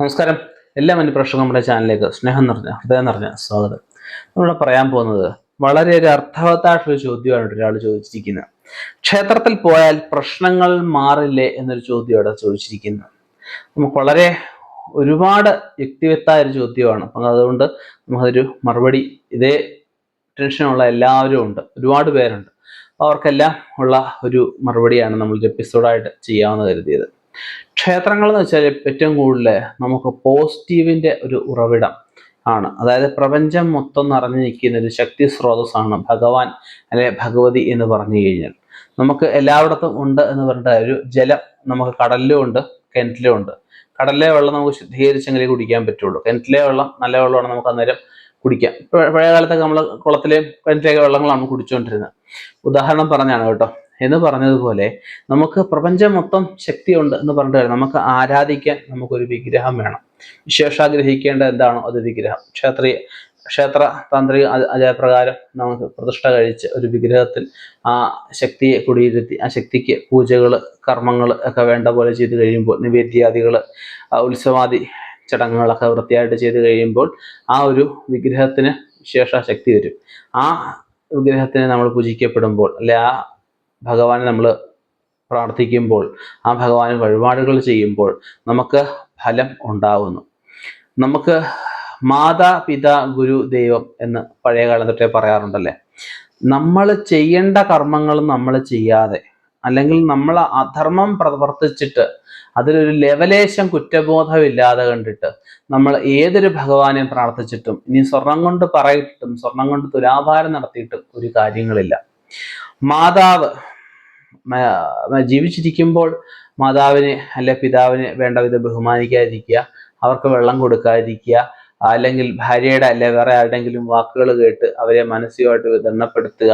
നമസ്കാരം. എല്ലാ മനുപ്രേക്ഷകർക്കും നമ്മുടെ ചാനലിലേക്ക് സ്നേഹം നിറഞ്ഞ ഹൃദയം നിറഞ്ഞ സ്വാഗതം. നമ്മൾ പറയാൻ പോകുന്നത് വളരെ ഒരു അർത്ഥവത്തായിട്ടൊരു ചോദ്യമാണ് ഒരാൾ ചോദിച്ചിരിക്കുന്നത്. ക്ഷേത്രത്തിൽ പോയാൽ പ്രശ്നങ്ങൾ മാറില്ലേ എന്നൊരു ചോദ്യമാണ് ചോദിച്ചിരിക്കുന്നത്. നമുക്ക് വളരെ ഒരുപാട് വ്യക്തിവത്തായ ഒരു ചോദ്യമാണ്. അപ്പം അതുകൊണ്ട് നമുക്കതൊരു മറുപടി ഇതേ ടെൻഷനുള്ള എല്ലാവരും ഉണ്ട്. ഒരുപാട് പേരുണ്ട്. അവർക്കെല്ലാം ഉള്ള ഒരു മറുപടിയാണ് നമ്മൾ എപ്പിസോഡായിട്ട് ചെയ്യാമെന്ന് കരുതിയത്. ക്ഷേത്രങ്ങൾ എന്ന് വെച്ചാൽ ഏറ്റവും കൂടുതൽ നമുക്ക് പോസിറ്റീവിന്റെ ഒരു ഉറവിടം ആണ്. അതായത് പ്രപഞ്ചം മൊത്തം നിറഞ്ഞു നിൽക്കുന്ന ഒരു ശക്തി സ്രോതസ്സാണ് ഭഗവാൻ അല്ലെ ഭഗവതി എന്ന് പറഞ്ഞു കഴിഞ്ഞാൽ. നമുക്ക് എല്ലായിടത്തും ഉണ്ട് എന്ന് പറഞ്ഞ ഒരു ജലം നമുക്ക് കടലിലും ഉണ്ട് കിണറ്റിലും ഉണ്ട്. കടലിലെ വെള്ളം നമുക്ക് ശുദ്ധീകരിച്ചെങ്കിലേ കുടിക്കാൻ പറ്റുള്ളൂ. കിണറ്റിലെ വെള്ളം നല്ല വെള്ളമാണ് നമുക്ക് അന്നേരം കുടിക്കാം. പഴയ കാലത്തൊക്കെ നമ്മൾ കുളത്തിലെയും കിണറ്റിലെയൊക്കെ വെള്ളങ്ങളാണ് കുടിച്ചുകൊണ്ടിരുന്നത്. ഉദാഹരണം പറഞ്ഞാണ് കേട്ടോ. എന്ന് പറഞ്ഞതുപോലെ നമുക്ക് പ്രപഞ്ചം മൊത്തം ശക്തിയുണ്ട് എന്ന് പറഞ്ഞിട്ട് നമുക്ക് ആരാധിക്കാൻ നമുക്കൊരു വിഗ്രഹം വേണം. വിശേഷാഗ്രഹിക്കേണ്ട എന്താണോ അത് വിഗ്രഹം. ക്ഷേത്രീയ ക്ഷേത്ര താന്ത്രിക അജയപ്രകാരം നമുക്ക് പ്രതിഷ്ഠ കഴിച്ച് ഒരു വിഗ്രഹത്തിൽ ആ ശക്തിയെ കുടിയിരുത്തി ആ ശക്തിക്ക് പൂജകൾ കർമ്മങ്ങൾ ഒക്കെ വേണ്ട പോലെ ചെയ്ത് കഴിയുമ്പോൾ നിവേദ്യാദികൾ ഉത്സവാദി ചടങ്ങുകളൊക്കെ വൃത്തിയായിട്ട് ചെയ്ത് കഴിയുമ്പോൾ ആ ഒരു വിഗ്രഹത്തിന് വിശേഷ ശക്തി വരും. ആ വിഗ്രഹത്തിനെ നമ്മൾ പൂജിക്കപ്പെടുമ്പോൾ അല്ലെ ആ ഭഗവാനെ നമ്മൾ പ്രാർത്ഥിക്കുമ്പോൾ ആ ഭഗവാന് വഴിപാടുകൾ ചെയ്യുമ്പോൾ നമുക്ക് ഫലം ഉണ്ടാവുന്നു. നമുക്ക് മാതാ പിത ഗുരു ദൈവം എന്ന് പഴയ കാലം തൊട്ടേ പറയാറുണ്ടല്ലേ? നമ്മൾ ചെയ്യേണ്ട കർമ്മങ്ങൾ നമ്മൾ ചെയ്യാതെ അല്ലെങ്കിൽ നമ്മൾ അധർമ്മം പ്രവർത്തിച്ചിട്ട് അതിലൊരു ലെവലേശം കുറ്റബോധമില്ലാതെ കണ്ടിട്ട് നമ്മൾ ഏതൊരു ഭഗവാനെ പ്രാർത്ഥിച്ചിട്ടും ഇനി സ്വർണം കൊണ്ട് പറയിട്ടും സ്വർണം കൊണ്ട് തുലാഭാരം നടത്തിയിട്ടും ഒരു കാര്യങ്ങളില്ല. മാതാവ് ജീവിച്ചിരിക്കുമ്പോൾ മാതാവിനെ അല്ലെ പിതാവിനെ വേണ്ട വിധം ബഹുമാനിക്കാതിരിക്കുക അവർക്ക് വെള്ളം കൊടുക്കാതിരിക്കുക അല്ലെങ്കിൽ ഭാര്യയുടെ അല്ലെ വേറെ ആരുടെങ്കിലും വാക്കുകൾ കേട്ട് അവരെ മാനസികമായിട്ട് ദണ്ണപ്പെടുത്തുക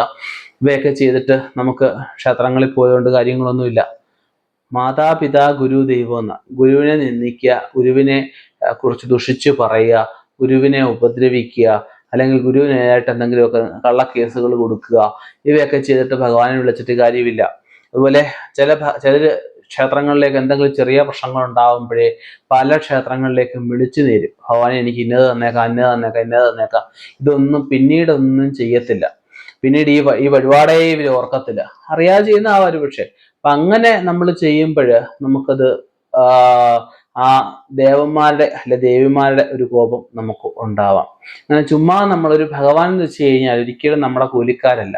ഇവയൊക്കെ ചെയ്തിട്ട് നമുക്ക് ക്ഷേത്രങ്ങളിൽ പോയതുകൊണ്ട് കാര്യങ്ങളൊന്നുമില്ല. മാതാപിതാ ഗുരു ദൈവം എന്ന ഗുരുവിനെ നിന്ദിക്കുക ഗുരുവിനെ കുറിച്ച് ദുഷിച്ചു പറയുക ഗുരുവിനെ ഉപദ്രവിക്കുക അല്ലെങ്കിൽ ഗുരുവിനായിട്ട് എന്തെങ്കിലുമൊക്കെ കള്ളക്കേസുകൾ കൊടുക്കുക ഇവയൊക്കെ ചെയ്തിട്ട് ഭഗവാനെ വിളിച്ചിട്ട് കാര്യമില്ല. അതുപോലെ ചില ചില ക്ഷേത്രങ്ങളിലേക്ക് എന്തെങ്കിലും ചെറിയ പ്രശ്നങ്ങൾ ഉണ്ടാകുമ്പോഴേ പല ക്ഷേത്രങ്ങളിലേക്കും വിളിച്ചു നേരും. ഭഗവാനെ എനിക്ക് ഇന്നത് തന്നേക്കാം ഇന്നത് തന്നേക്കാം ഇന്നത് തന്നേക്കാം. ഇതൊന്നും പിന്നീടൊന്നും ചെയ്യത്തില്ല. പിന്നീട് ഈ ഈ വഴിപാടേ ഇവർ ഓർക്കത്തില്ല. അറിയാതെ ചെയ്യുന്ന ആ ഒരു പക്ഷേ. അപ്പൊ അങ്ങനെ നമ്മൾ ചെയ്യുമ്പോൾ നമുക്കത് ആ, ദേവന്മാരുടെ അല്ലെ ദേവിമാരുടെ ഒരു കോപം നമുക്ക് ഉണ്ടാവാം. അങ്ങനെ ചുമ്മാ നമ്മളൊരു ഭഗവാൻ എന്ന് വെച്ച് കഴിഞ്ഞാൽ ഒരിക്കലും നമ്മുടെ കൂലിക്കാരല്ല.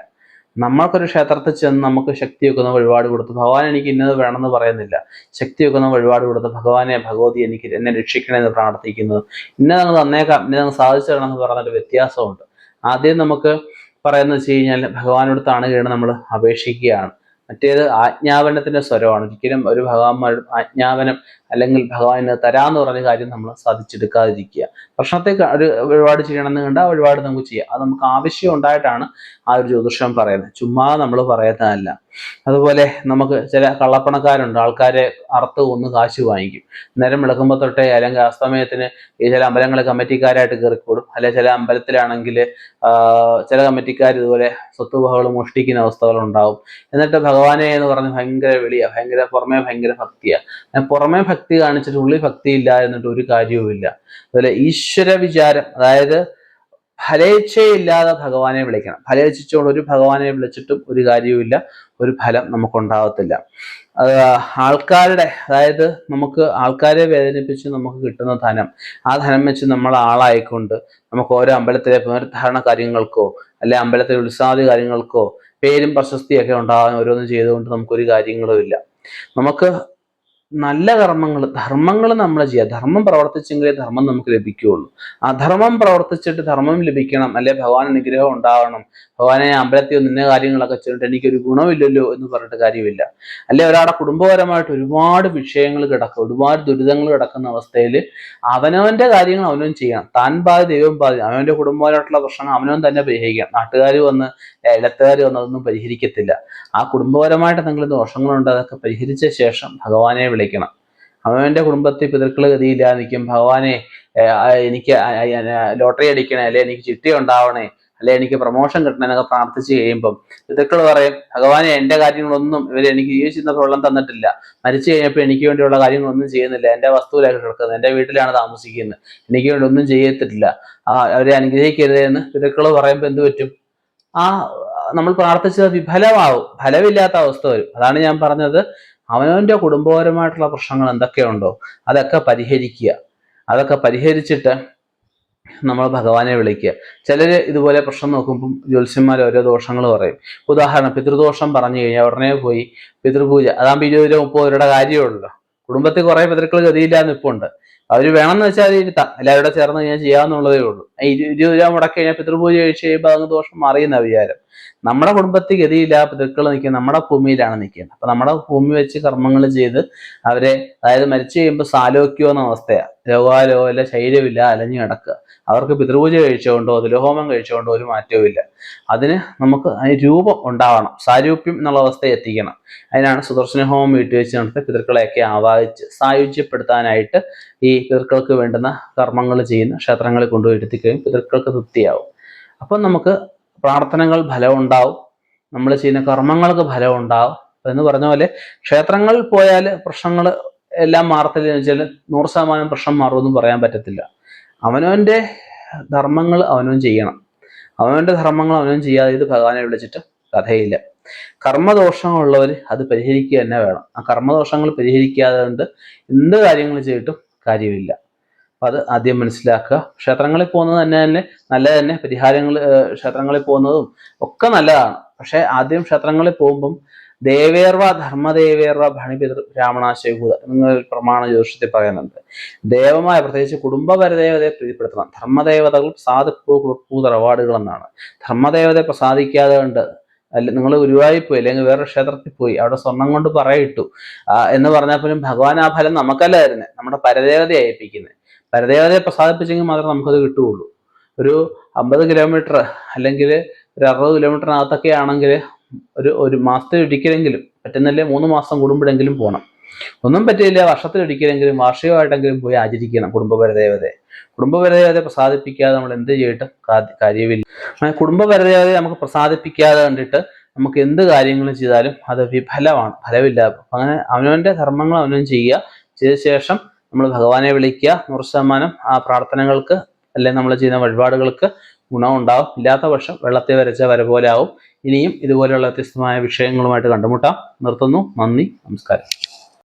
നമ്മൾക്കൊരു ക്ഷേത്രത്തിൽ ചെന്ന് നമുക്ക് ശക്തി വെക്കുന്ന വഴിപാട് കൊടുത്ത് ഭഗവാൻ എനിക്ക് ഇന്നത് വേണമെന്ന് പറയുന്നില്ല. ശക്തി വെക്കുന്ന വഴിപാട് കൊടുത്ത് ഭഗവാനെ ഭഗവതി എനിക്ക് എന്നെ രക്ഷിക്കണേ എന്ന് പ്രാർത്ഥിക്കുന്നത് ഇന്നത് അങ്ങ് തന്നേക്കാം. ഇന്നത് അങ്ങ് സാധിച്ചു തരണമെന്ന് പറഞ്ഞൊരു വ്യത്യാസമുണ്ട്. ആദ്യം നമുക്ക് പറയുന്നത് വെച്ച് കഴിഞ്ഞാൽ ഭഗവാനോട് താണുകയാണ് നമ്മൾ അപേക്ഷിക്കുകയാണ്. മറ്റേത് ആജ്ഞാപനത്തിന്റെ സ്വരമാണ്. ഒരിക്കലും ഒരു ഭഗവാന്മാരുടെ ആജ്ഞാപനം അല്ലെങ്കിൽ ഭഗവാന് തരാന്ന് പറഞ്ഞ കാര്യം നമ്മൾ സാധിച്ചെടുക്കാതിരിക്കുക. പ്രശ്നത്തെ ഒരു ഒരുപാട് ചെയ്യണമെന്ന് കണ്ട വഴിപാട് നമുക്ക് ചെയ്യാം. അത് നമുക്ക് ആവശ്യം ഉണ്ടായിട്ടാണ് ആ ഒരു ജ്യോതിഷം പറയുന്നത്. ചുമ്മാ നമ്മൾ പറയുന്നതല്ല. അതുപോലെ നമുക്ക് ചില കള്ളപ്പണക്കാരുണ്ട്. ആൾക്കാരെ അറുത്ത് കൊന്ന് കാശ് വാങ്ങിക്കും. നേരം വിളക്കുമ്പോൾ തൊട്ടേ അല്ലെങ്കിൽ അസ്തമയത്തിന് ഈ ചില അമ്പലങ്ങളെ കമ്മിറ്റിക്കാരായിട്ട് കയറിക്കൂടും. അല്ലെ ചില അമ്പലത്തിലാണെങ്കിൽ ചില കമ്മിറ്റിക്കാർ ഇതുപോലെ സ്വത്തുവകകൾ മോഷ്ടിക്കുന്ന അവസ്ഥകളുണ്ടാവും. എന്നിട്ട് ഭഗവാനെ എന്ന് പറഞ്ഞ് ഭയങ്കര വെളിയ. ഭയങ്കര പുറമേ ഭയങ്കര ഭക്തിയാണ് പുറമേ ഭക്തി കാണിച്ചിട്ട് ഉള്ളിൽ ഭക്തി ഇല്ല എന്നിട്ട് ഒരു കാര്യവുമില്ല. അതുപോലെ ഈശ്വര വിചാരം അതായത് ഫലേച്ഛയില്ലാതെ ഭഗവാനെ വിളിക്കണം. ഫലേച്ഛിച്ചുകൊണ്ട് ഒരു ഭഗവാനെ വിളിച്ചിട്ടും ഒരു കാര്യവുമില്ല ഒരു ഫലം നമുക്കുണ്ടാവത്തില്ല. ആൾക്കാരുടെ അതായത് നമുക്ക് ആൾക്കാരെ വേദനിപ്പിച്ച് നമുക്ക് കിട്ടുന്ന ധനം ആ ധനം വെച്ച് നമ്മൾ ആളായിക്കൊണ്ട് നമുക്ക് ഓരോ അമ്പലത്തിലെ പുനരുദ്ധാരണ കാര്യങ്ങൾക്കോ അല്ലെ അമ്പലത്തിലെ ഉത്സാദി കാര്യങ്ങൾക്കോ പേരും പ്രശസ്തിയൊക്കെ ഉണ്ടാകാൻ ഓരോന്നും ചെയ്തുകൊണ്ട് നമുക്കൊരു കാര്യങ്ങളും ഇല്ല നമുക്ക് നല്ല കർമ്മങ്ങൾ ധർമ്മങ്ങൾ നമ്മൾ ചെയ്യുക. ധർമ്മം പ്രവർത്തിച്ചെങ്കിലേ ധർമ്മം നമുക്ക് ലഭിക്കുകയുള്ളൂ. അധർമ്മം പ്രവർത്തിച്ചിട്ട് ധർമ്മം ലഭിക്കണം. അല്ലെ ഭഗവാൻ അനുഗ്രഹം ഉണ്ടാവണം. ഭഗവാനെ അമ്പലത്തിൽ നിന്ന കാര്യങ്ങളൊക്കെ ചെയ്തിട്ട് എനിക്കൊരു ഗുണമില്ലല്ലോ എന്ന് പറഞ്ഞിട്ട് കാര്യമില്ല. അല്ലെ ഒരാളുടെ കുടുംബപരമായിട്ട് ഒരുപാട് വിഷയങ്ങൾ കിടക്കും. ഒരുപാട് ദുരിതങ്ങൾ കിടക്കുന്ന അവസ്ഥയിൽ അവനവന്റെ കാര്യങ്ങൾ അവനവൻ ചെയ്യണം. താൻ ബാധി ദൈവം ബാധി. അവനവന്റെ കുടുംബപരമായിട്ടുള്ള പ്രശ്നങ്ങൾ അവനവൻ തന്നെ പരിഹരിക്കണം. നാട്ടുകാർ വന്ന് ഇടത്തുകാർ വന്ന് അതൊന്നും പരിഹരിക്കത്തില്ല. ആ കുടുംബപരമായിട്ട് എന്തെങ്കിലും ദോഷങ്ങളുണ്ട് അതൊക്കെ പരിഹരിച്ച ശേഷം ഭഗവാനെ വിളിക്കണം. അവനവന്റെ കുടുംബത്തിൽ പിതൃക്കൾ ഗതിയില്ലാതിരിക്കും ഭഗവാനെ എനിക്ക് ലോട്ടറി അടിക്കണേ അല്ലെ എനിക്ക് ചിട്ടി ഉണ്ടാവണേ അല്ലെ എനിക്ക് പ്രൊമോഷൻ കിട്ടണമെന്നൊക്കെ പ്രാർത്ഥിച്ച് കഴിയുമ്പം പിതൃക്കൾ പറയും ഭഗവാനെ എന്റെ കാര്യങ്ങളൊന്നും ഇവർ എനിക്ക് ജീവിച്ചിരുന്നപ്പോൾ വെള്ളം തന്നിട്ടില്ല. മരിച്ചു കഴിഞ്ഞപ്പോൾ എനിക്ക് വേണ്ടിയുള്ള കാര്യങ്ങളൊന്നും ചെയ്യുന്നില്ല. എന്റെ വസ്തുവിലേക്ക് കിടക്കുന്നത്. എന്റെ വീട്ടിലാണ് താമസിക്കുന്നത്. എനിക്ക് വേണ്ടി ഒന്നും ചെയ്യത്തിട്ടില്ല ആ അവരെ അനുഗ്രഹിക്കരുത് എന്ന് പിതൃക്കൾ പറയുമ്പോൾ എന്ത് പറ്റും? ആ നമ്മൾ പ്രാർത്ഥിച്ചത് വിഫലമാവും. ഫലമില്ലാത്ത അവസ്ഥ വരും. അതാണ് ഞാൻ പറഞ്ഞത്. അവനവന്റെ കുടുംബപരമായിട്ടുള്ള പ്രശ്നങ്ങൾ എന്തൊക്കെയുണ്ടോ അതൊക്കെ പരിഹരിക്കുക. അതൊക്കെ പരിഹരിച്ചിട്ട് നമ്മൾ ഭഗവാനെ വിളിക്കുക. ചിലര് ഇതുപോലെ പ്രശ്നം നോക്കുമ്പം ജ്യോത്സ്യന്മാർ ഓരോ ദോഷങ്ങൾ പറയും. ഉദാഹരണം പിതൃദോഷം പറഞ്ഞു കഴിഞ്ഞാൽ ഉടനെ പോയി പിതൃപൂജ. അതാകുമ്പോൾ ഇരുപത് രൂപ മുപ്പത് രൂപയുടെ കാര്യമുള്ളൂ കുടുംബത്തിൽ കുറെ പിതൃക്കൾ ഗതിയില്ലാന്ന് നിൽപ്പുണ്ട് അവർ വേണമെന്ന് വെച്ചാൽ ഇരുത്താം എല്ലാവരും ചേർന്ന് കഴിഞ്ഞാൽ ചെയ്യാവുന്നുള്ളതേ ഉള്ളൂ. ഇരുപത് രൂപ മുടക്കി കഴിഞ്ഞാൽ പിതൃപൂജ കഴിച്ച് കഴിയുമ്പോൾ അങ്ങ് ദോഷം മാറിയെന്ന വിചാരം. നമ്മുടെ കുടുംബത്തിൽ ഗതിയില്ല പിതൃക്കൾ നിൽക്കുന്നത് നമ്മുടെ ഭൂമിയിലാണ് നിൽക്കുന്നത് അപ്പൊ നമ്മുടെ ഭൂമി വെച്ച് കർമ്മങ്ങൾ ചെയ്ത് അവരെ അതായത് മരിച്ചു കഴിയുമ്പോൾ സാലോക്യോ എന്ന അവസ്ഥയാണ് രോഗാലോ അല്ല ശൈര്യമില്ല അലഞ്ഞു കിടക്കുക. അവർക്ക് പിതൃപൂജ കഴിച്ചുകൊണ്ടോ ദുലഹോമം കഴിച്ചുകൊണ്ടോ ഒരു മാറ്റവും ഇല്ല. അതിന് നമുക്ക് രൂപം ഉണ്ടാവണം. സാരൂപ്യം എന്നുള്ള അവസ്ഥയെ എത്തിക്കണം. അതിനാണ് സുദർശന ഹോമം വീട്ടിൽ വെച്ച് നടത്തി പിതൃക്കളെയൊക്കെ ആവാഹിച്ച് സായുജ്യപ്പെടുത്താനായിട്ട് ഈ പിതൃക്കൾക്ക് വേണ്ടുന്ന കർമ്മങ്ങൾ ചെയ്യുന്ന ക്ഷേത്രങ്ങളിൽ കൊണ്ടുപോയി എടുത്തിക്കുകയും പിതൃക്കൾക്ക് തൃപ്തിയാവും. അപ്പം നമുക്ക് പ്രാർത്ഥനകൾ ഫലമുണ്ടാവും നമ്മൾ ചെയ്യുന്ന കർമ്മങ്ങൾക്ക് ഫലമുണ്ടാവും എന്ന് പറഞ്ഞ പോലെ ക്ഷേത്രങ്ങളിൽ പോയാൽ പ്രശ്നങ്ങൾ എല്ലാം മാറത്തില്ല എന്ന് വെച്ചാൽ നൂറ് ശതമാനം പ്രശ്നം മാറുമെന്നും പറയാൻ പറ്റത്തില്ല. അവനവന്റെ ധർമ്മങ്ങൾ അവനവൻ ചെയ്യണം. അവനവന്റെ ധർമ്മങ്ങൾ അവനവൻ ചെയ്യാതെ ഇത് ഭഗവാനെ വിളിച്ചിട്ട് കഥയില്ല. കർമ്മദോഷങ്ങളുള്ളവർ അത് പരിഹരിക്കുക തന്നെ വേണം. ആ കർമ്മദോഷങ്ങൾ പരിഹരിക്കാതെ കൊണ്ട് എന്ത് കാര്യങ്ങൾ ചെയ്തിട്ടും കാര്യമില്ല. അപ്പൊ അത് ആദ്യം മനസ്സിലാക്കുക. ക്ഷേത്രങ്ങളിൽ പോകുന്നത് തന്നെ തന്നെ നല്ല തന്നെ. പരിഹാരങ്ങൾ ക്ഷേത്രങ്ങളിൽ പോകുന്നതും ഒക്കെ നല്ലതാണ്. പക്ഷെ ആദ്യം ക്ഷേത്രങ്ങളിൽ പോകുമ്പം ദേവേർവ ധർമ്മദേവേർവ ഭണിപിതൃ ബ്രാഹ്മണാശയഭൂത നിങ്ങൾ പ്രമാണ ജ്യോതിഷത്തിൽ പറയുന്നുണ്ട്. ദേവമായ പ്രത്യേകിച്ച് കുടുംബപരദേവതയെ പ്രീതിപ്പെടുത്തണം. ധർമ്മദേവതകൾ പ്രസാദിപ്പൂ പൂതറവാടുകൾ എന്നാണ് ധർമ്മദേവതയെ പ്രസാദിക്കാതെ കൊണ്ട് അല്ല നിങ്ങൾ ഗുരുവായി പോയി അല്ലെങ്കിൽ വേറൊരു ക്ഷേത്രത്തിൽ പോയി അവിടെ സ്വർണം കൊണ്ട് പറയിട്ടു എന്ന് പറഞ്ഞാൽ പോലും ഭഗവാൻ ആ ഫലം നമുക്കല്ല നമ്മുടെ പരദേവതയെ ഏൽപ്പിക്കുന്നത് പരദേവതയെ പ്രസാദിപ്പിച്ചെങ്കിൽ മാത്രമേ നമുക്കത് കിട്ടുകയുള്ളൂ. ഒരു അമ്പത് കിലോമീറ്റർ അല്ലെങ്കിൽ ഒരു അറുപത് കിലോമീറ്ററിനകത്തൊക്കെ ആണെങ്കിൽ ഒരു ഒരു മാസത്തിൽ ഒരിക്കലെങ്കിലും പറ്റുന്നില്ലേ മൂന്ന് മാസം കൂടുമ്പോഴെങ്കിലും പോകണം ഒന്നും പറ്റിയില്ല വർഷത്തിൽ ഒരിക്കലെങ്കിലും വാർഷികമായിട്ടെങ്കിലും പോയി ആചരിക്കണം കുടുംബപരദേവതയെ കുടുംബപരദേവതയെ പ്രസാദിപ്പിക്കാതെ നമ്മൾ എന്ത് ചെയ്തിട്ട് കാര്യമില്ല. കുടുംബപരദേവതയെ നമുക്ക് പ്രസാദിപ്പിക്കാതെ കണ്ടിട്ട് നമുക്ക് എന്ത് കാര്യങ്ങൾ ചെയ്താലും അത് വിഫലമാണ് ഫലമില്ല. അങ്ങനെ അവനവന്റെ ധർമ്മങ്ങൾ അവനവൻ ചെയ്യുക. ചെയ്ത ശേഷം നമ്മൾ ഭഗവാനെ വിളിക്കുക നൂറ് ശതമാനം ആ പ്രാർത്ഥനകൾക്ക് അല്ലെങ്കിൽ നമ്മൾ ചെയ്യുന്ന വഴിപാടുകൾക്ക് ഗുണമുണ്ടാവും. ഇല്ലാത്ത പക്ഷം വെള്ളത്തെ വരച്ച വര പോലെ ആവും. ഇനിയും ഇതുപോലെയുള്ള വ്യത്യസ്തമായ വിഷയങ്ങളുമായിട്ട് കണ്ടുമുട്ടാം. നിർത്തുന്നു. നന്ദി. നമസ്കാരം.